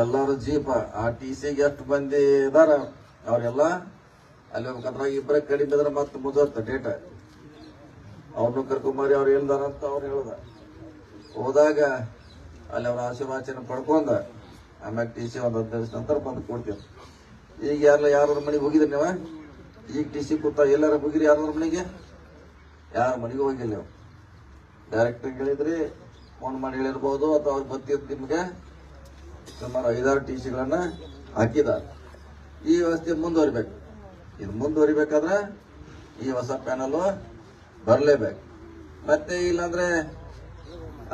ಎಲ್ಲಾರು ಜೀಪ ಆ ಟಿ ಸಿಗೆ ಎಷ್ಟು ಮಂದಿ ಇದಾರ. ಅವ್ರೆಲ್ಲ ಅಲ್ಲಿ ಕದ್ರಾಗ ಇಬ್ಬರ ಕಡಿಮೆ ಇದ್ರೆ ಮತ್ತೆ ಮುಗಿದತ್ತ ಡೇಟ ಅವ್ರನ್ನು ಕರ್ಕೊಂಬರಿ, ಅವ್ರು ಹೇಳ್ದಾರ ಅಂತ ಅವ್ರು ಹೇಳ್ದ. ಹೋದಾಗ ಅಲ್ಲಿ ಅವ್ರ ಆಶೀರ್ವಾಚನೆ ಪಡ್ಕೊಂಡ. ಆಮ್ಯಾಗ ಟಿ ಸಿ ಒಂದು ಹದಿನೈದು ನಂತರ ಬಂದು ಕೊಡ್ತೀವಿ. ಈಗ ಯಾರ ಯಾರ ಮನೆಗೆ ಹೋಗಿದ್ರಿ ನೀವು? ಈಗ ಟಿ ಸಿ ಕೂತ ಎಲ್ಲಾರ ಹೋಗಿರಿ ಯಾರ ಮನೆಗೆ? ಯಾರ ಮನೆಗೆ ಹೋಗಿಲ್ಲ ನೀವು? ಡೈರೆಕ್ಟ್ ಹೇಳಿದ್ರಿ ಫೋನ್ ಮಾಡಿ ಹೇಳಿರ್ಬೋದು ಅಥವಾ ಅವ್ರಿಗೆ ಗೊತ್ತಿದ್ದು ನಿಮ್ಗೆ ಸುಮಾರು ಐದಾರು ಟಿ ಸಿಗಳನ್ನ ಹಾಕಿದ್ದಾರೆ. ಈ ವ್ಯವಸ್ಥೆ ಮುಂದುವರಿಬೇಕು. ಇದು ಮುಂದುವರಿಬೇಕಾದ್ರೆ ಈ ಹೊಸ ಪ್ಯಾನಲ್ ಬರಲೇಬೇಕು. ಮತ್ತೆ ಇಲ್ಲಾಂದ್ರೆ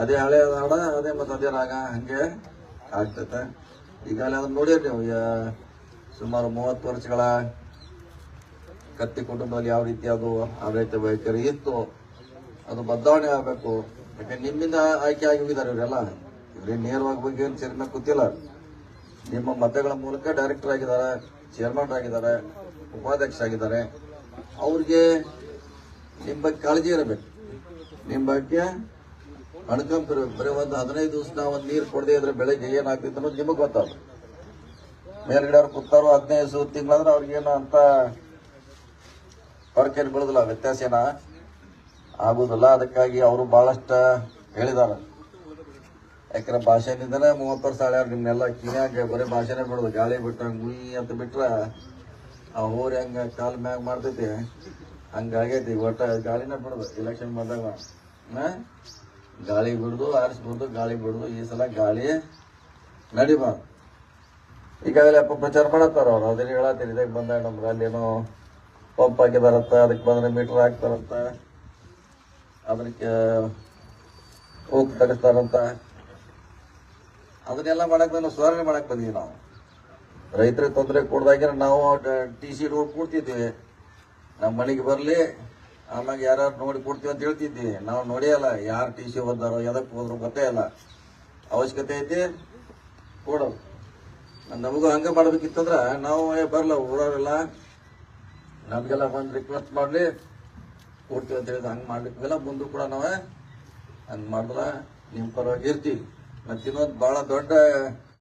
ಅದೇ ಹಳೆ ಹಾಡ, ಅದೇ ಮತ್ತೆ ಅದೇ ರಾಗ ಹಂಗೆ ಆಗ್ತೈತೆ. ಈಗಾಗಲೇ ಅದನ್ನ ನೋಡಿರಿ ನೀವು ಸುಮಾರು ಮೂವತ್ತು ವರ್ಷಗಳ ಕತ್ತಿ ಕುಟುಂಬದಲ್ಲಿ ಯಾವ ರೀತಿ ಅದು ಆಡಳಿತ ವೈಖರಿ ಇತ್ತು, ಅದು ಬದಲಾವಣೆ ಆಗಬೇಕು. ಯಾಕಂದ್ರೆ ನಿಮ್ಮಿಂದ ಆಯ್ಕೆ ಆಗಿ ಹೋಗಿದ್ದಾರೆ ಇವರೆಲ್ಲ? ಇವ್ರಿಗೆ ನೇರವಾಗಿ ಬಗ್ಗೆ ಏನು ಚೇರ್ಮನ್ ಕೂತಿಲ್ಲ. ನಿಮ್ಮ ಮತಗಳ ಮೂಲಕ ಡೈರೆಕ್ಟರ್ ಆಗಿದ್ದಾರೆ ಚೇರ್ಮನ್ ಆಗಿದ್ದಾರೆ ಉಪಾಧ್ಯಕ್ಷ ಆಗಿದ್ದಾರೆ ಅವ್ರಿಗೆ ನಿಮ್ಮ ಬಗ್ಗೆ ಕಾಳಜಿ ಇರಬೇಕು. ನಿಮ್ಮ ಬಗ್ಗೆ ಅಣ್ಕಂಪ್ ಇರಬೇಕು. ಬರೀ ಒಂದು ಹದಿನೈದು ದಿವಸ ಒಂದು ನೀರು ಕೊಡದೆ ಇದ್ರೆ ಬೆಳಗ್ಗೆ ಏನಾಗ್ತಿತ್ತು ಅನ್ನೋದು ನಿಮಗೆ ಗೊತ್ತಾಗ ಮೇಲ್ಗಡೆ ಅವ್ರು ಕೂತಾರೋ ಹದಿನೈದು ತಿಂಗಳಂದ್ರೆ ಅವ್ರಿಗೇನು ಅಂತ ಹೊರಕೇನು ಬೀಳುದಿಲ್ಲ, ವ್ಯತ್ಯಾಸ ಏನ? ಆಗುದಿಲ್ಲ. ಅದಕ್ಕಾಗಿ ಅವರು ಬಹಳಷ್ಟು ಹೇಳಿದಾರೆ ಯಾಕಂದ್ರೆ ಭಾಷೆನಿಂದನೇ ಮೂವತ್ತು ವರ್ಷ ಆಳ್ಯಾರ ನಿಮ್ನೆಲ್ಲ ಕಿನ್ಯಾಗ ಬರೀ ಭಾಷೆನೇ ಬಿಡೋದು. ಗಾಳಿ ಬಿಟ್ಟು ಹಂಗೆ ಗುಯ್ ಅಂತ ಬಿಟ್ರೆ ಆ ಹೋರಿ ಹಂಗೆ ಕಾಲ್ ಮ್ಯಾಗ ಮಾಡ್ತೈತಿ. ಹಂಗಾಗೈತಿ ಒಟ್ಟ ಗಾಳಿನೇ ಬಿಡೋದು. ಇಲೆಕ್ಷನ್ ಬಂದಾಗ? ಗಾಳಿ ಬಿಡುದು ಆರಿಸ್ಬಿಡುದು ಗಾಳಿ ಬಿಡುದು. ಈ ಸಲ ಗಾಳಿ ನಡಿಬಾರ್ದು. ಈಗಾಗಲೇ ಅಪ್ಪ ಪ್ರಚಾರ ಮಾಡತ್ತಾರ ಅವ್ರು. ಅದನ್ನ ಹೇಳತ್ತೀರಿ. ಇದಕ್ಕೆ ಬಂದಾಗ ನಮ್ಗೆ ಏನೋ ಪಂಪ್ ಹಾಕಿದಾರತ್ತ ಅದಕ್ಕೆ ಬಂದ್ರೆ ಮೀಟರ್ ಹಾಕ್ತಾರಂತ ಅದಕ್ಕೆ ಹೋಗಿ ತಗಸ್ತಾರಂತ ಅದನ್ನೆಲ್ಲ ಮಾಡಕ್ ನಾವು ಸುಧಾರಣೆ ಮಾಡಕ್ ಬಂದೀವಿ ನಾವು. ರೈತರಿಗೆ ತೊಂದರೆ ಕೊಡ್ದಾಗೆ ನಾವು ಟಿ ಸಿ ರೋಡ್ ಕೊಡ್ತಿದ್ವಿ. ನಮ್ಮ ಮನೆಗೆ ಬರಲಿ, ಆಮ್ಯಾಗ ಯಾರ್ಯಾರು ನೋಡಿ ಕೊಡ್ತೀವಿ ಅಂತ ಹೇಳ್ತಿದ್ವಿ. ನಾವು ನೋಡಿಯಲ್ಲ ಯಾರು ಟಿ ಸಿ ಓದಾರೋ ಎದಕ್ಕೆ ಹೋದ್ರು ಗೊತ್ತೇ ಇಲ್ಲ. ಅವಶ್ಯಕತೆ ಐತಿ, ಕೊಡೋದು. ನಮಗೂ ಹಂಗೆ ಮಾಡ್ಬೇಕಿತ್ತಂದ್ರ, ನಾವು ಬರಲ್ಲ ಊರವರೆಲ್ಲ. ನಮಗೆಲ್ಲ ಬಂದು ರಿಕ್ವೆಸ್ಟ್ ಮಾಡಲಿ. ಕೊಡ್ತೀವಿ ಅಂತ ಹೇಳಿದ್ರೆ ಹಂಗೆ ಮಾಡ್ಲಿಕ್ಕೆಲ್ಲ ಮುಂದೆ ಕೂಡ ನಾವು ಹಂಗೆ ಮಾಡಿದ್ರೆ ನಿಮ್ಮ ಪರವಾಗಿ ಇರ್ತೀವಿ. ಮತ್ತು ಇನ್ನೊಂದು ಭಾಳ ದೊಡ್ಡ